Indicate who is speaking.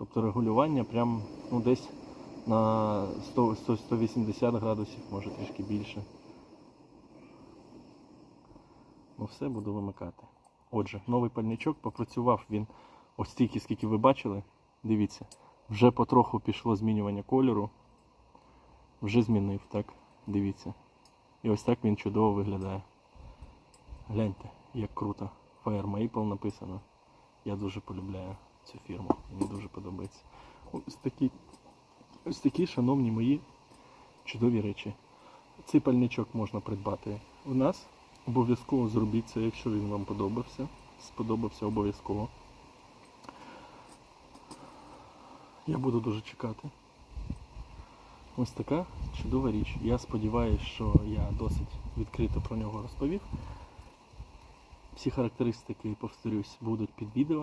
Speaker 1: Тобто регулювання прям ну, десь на 100, 100, 180 градусів, може трішки більше. Ну все, буду вимикати. Отже, новий пальничок попрацював він ось стільки, скільки ви бачили. Дивіться, вже потроху пішло змінювання кольору. Вже змінив, так? Дивіться. І ось так він чудово виглядає. Гляньте, як круто. Fire Maple написано. Я дуже полюбляю цю фірму. Мені дуже подобається. Ось такі, ось такі, шановні мої, чудові речі. Цей пальничок можна придбати у нас. Обов'язково зробіть це, якщо він вам подобався. Сподобався обов'язково. Я буду дуже чекати. Ось така чудова річ. Я сподіваюся, що я досить відкрито про нього розповів. Всі характеристики, повторюсь, будуть під відео.